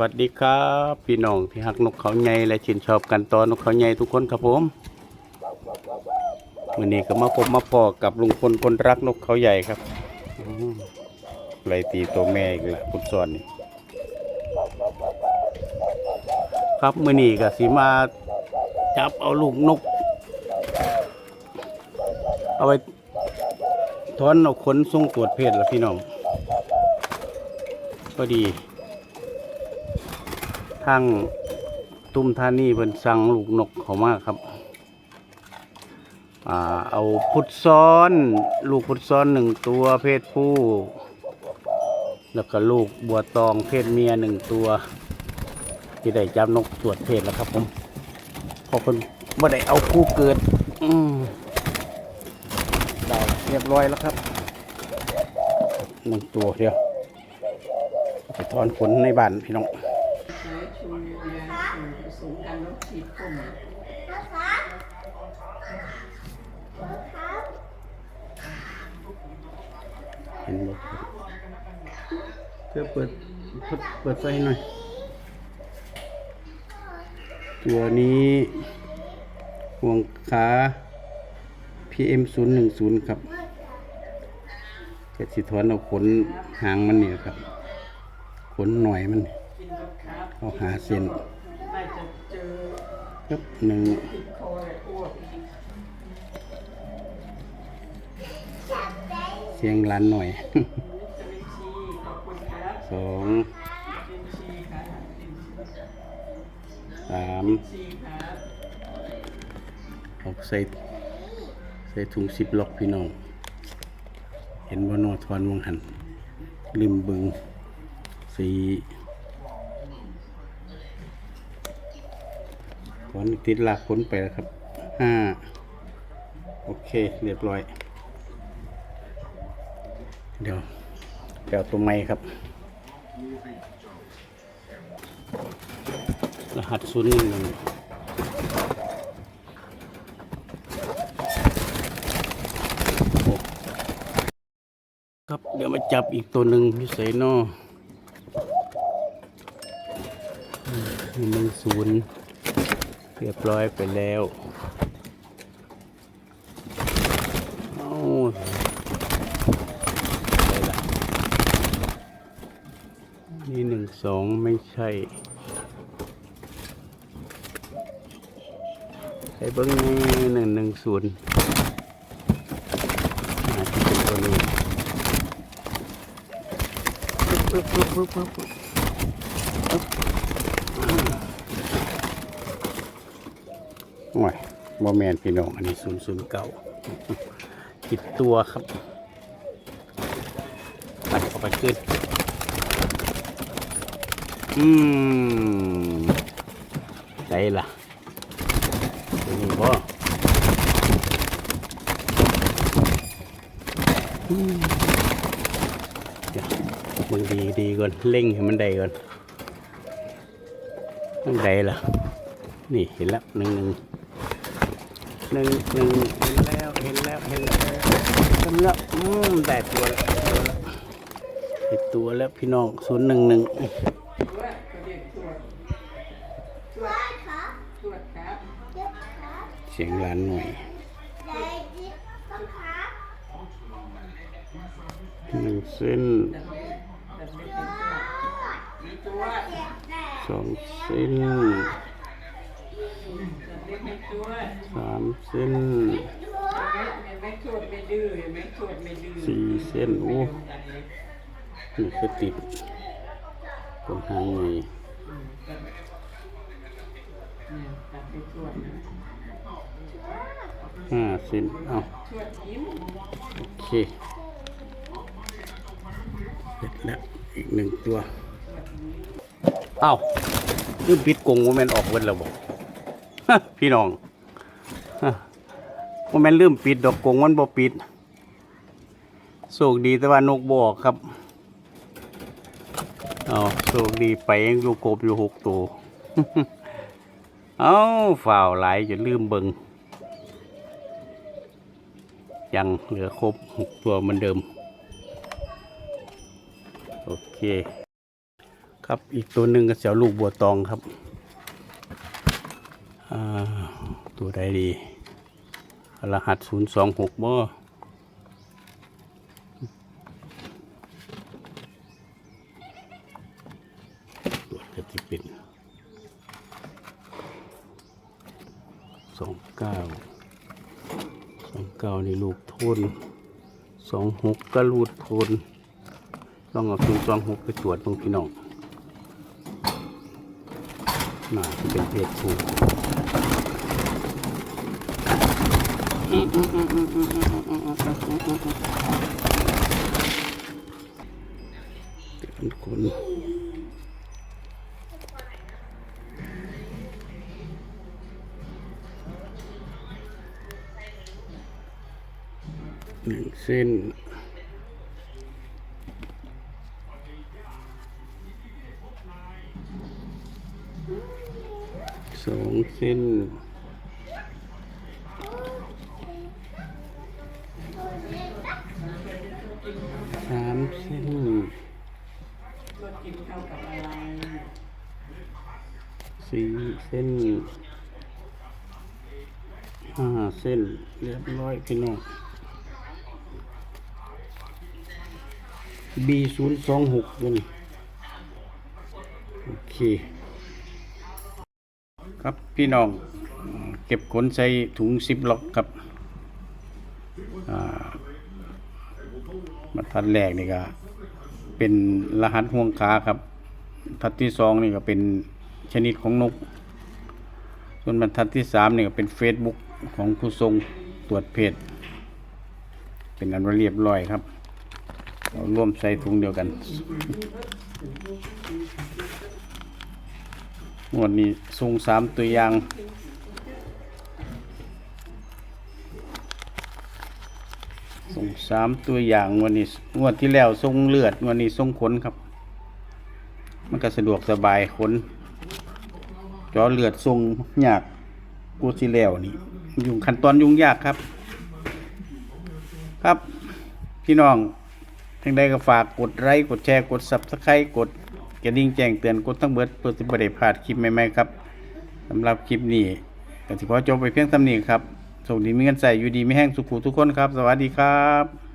วัสดีครับพี่น้องที่หักนกเขาใหญ่และชื่นชอบกันตอนนกเขาใหญ่ทุกคนครับผมวันนี้ก็มาพบมาพอกับลุงพลคนรักนกเขาใหญ่ครับอืมไล่ตีตัวแม่อีกละคุณสอนนี่ครับมื่อนี้ก็สิมาจับเอาลูกนก เอาไว้ถอนเอาขนส่งตรวจเพศละพี่น้องก็ดี ทางตุ้มธานี่เพิ่นสั่งลูกนกเขามากครับอ่าเอาพุทธซ้อน ลูกพุทธซ้อนหนึ่งตัวเพศผู้ แล้วก็ลูกบัวตองเพศเมียหนึ่งตัว ที่ได้จับนกตรวจเพศแล้วครับผมพอคนไม่ได้เอาคู่เกิด อืมได้เรียบร้อยแล้วครับหนึ่งตัวเดียวไปถอนขนในบ้านพี่น้อง ใช้ชูยาผสมกันแล้วฉีดพ่นเห็นบ่เพื่อเปิดเปิดไฟหน่อย ตัวนี้ห่วงขา PM 0 1 0ครับเกิดสิถอนเอาขนหางมันนี่ครับ ขนหน่อยมันน เอาหาเส้นน่าจะเจอครับหนึ่งติดคอและอ้วกเสียงหลานหน่อย จะไม่ชี้ขอบคุณครับสองเป็นชี้ครับสามชีครับเอาใส่ใส่ถุงสิบล็อกพี่น้อง เห็นว่านอทอนวงหันริมบึงสี อนติดลากพ้นไปแล้วครับห้าโอเค เรียบร้อย เดี๋ยวเดี๋ยวตัวไม้ครับ รหัสศูนย์หนึ่งครับ เดี๋ยวมาจับอีกตัวหนึ่งพิเศษนอหนึ่งศูนย์ เรียบร้อยไปแล้วเอานี่หนึ่งสองไม่ใช่ไอ้เบิ้งนี่หนึ่งหนึ่งศูนย์อาจจะเป็นตัวนี้ปึ๊บปึ๊บปึ๊บปึ๊บปึ๊บ โอ้ยบอแมนพี่น้องอันนี้ศูนย์ศูนย์เก้าผิดตัวครับตัดเข้าไปขึ้น อืมใจล่ะตัวนี้บ่มึงดีดีก่อนเร่งให้มันได้ก่อนมันได้ละนี่เห็นแล้วหนึ่งหนึ่ง หนึ่งหนึ่งเห็นแล้วเห็นแล้วเห็นแล้วเห็นแล้วอืมได้ตัวแล้วได้ตัวแล้วพี่น้องศูนย์หนึ่งหนึ่งเสียงหลานหน่อยหนึ่งเส้นสองเส้น แต่ไม่เป็นตรวจสามเส้นไม่ไม่ตรวจไม่ดื้อไม่ตรวจไม่ดื้อสี่เส้นโอ้นี่คือติดตรงหางหน่อยเนี่ยตัดไปตรวจนะห้าเส้นเอาตรวจยิ้มโอเคเสร็จแล้วอีกหนึ่งตัว เอ้าลืมปิดกรงว่าแมนออกเว้นแล้วบอก พี่น้องว่าแมนลืมปิดดอกกงมันบ่ปิดโชคดีแต่ว่านกบอกครับเอาโชคดีไปลูกกบอยู่หกตัวเอาฝ่าวหลายจนลืมเบิงยังเหลือครบหกตัวเหมือนเดิม โอเค ครับอีกตัวหนึ่งก็เสียวลูกบัวตองครับ ตัวใดดี รหัสศูนย์สองหกบ่ตัวก็จะเป็นสองเก้าสองเก้านี่ลูกโทนสองหกก็ลูดโทนลองเอาศูนย์สองหกไปตรวจตรงพี่น้องน่าจะเป็นเพศผู้ เป็นคนหนึ่งเส้น สอง เส้น สามเส้นสี่เส้นห้าเส้นเรียบร้อยพี่น้อง B ศูนย์สองหกนี่โอเค ครับพี่น้องเก็บขนใส่ถุงซิปล็อกครับอ่าทัดแรกนี่ก็เป็นรหัสห่วงขาครับทัดที่สองนี่ก็เป็นชนิดของนก ส่วนบรรทัดที่สามนี่ก็เป็นเฟซบุ๊กของผู้ทรงตรวจเพศเป็นอันเรียบร้อยครับ เราร่วมใส่ถุงเดียวกัน งวดนี้ทรงสามตัวอย่างส่งสามตัวอย่างงวันนี้งวดที่แล้วทรงเลือดงวันนี้ทรงขนครับ มันก็สะดวกสบายขนจอเลือดทรงยากกูสิแล้วนี่ยุ่งขั้นตอนยุ่งยากครับ ครับพี่น้องทั้งใดก็ฝากกดไลค์กดแชร์กด subscribe กด กระดิ่งแจ้งเตือนกดทั้งเบิดเพื่อที่จะได้พลาดคลิปใหม่ๆครับสำหรับคลิปนี้ก็ถือว่าจบไปเพียงเท่านี้ครับสวัสดีมีเงินใส่อยู่ดีไม่แห้งสุขุทุกคนครับ สวัสดีครับ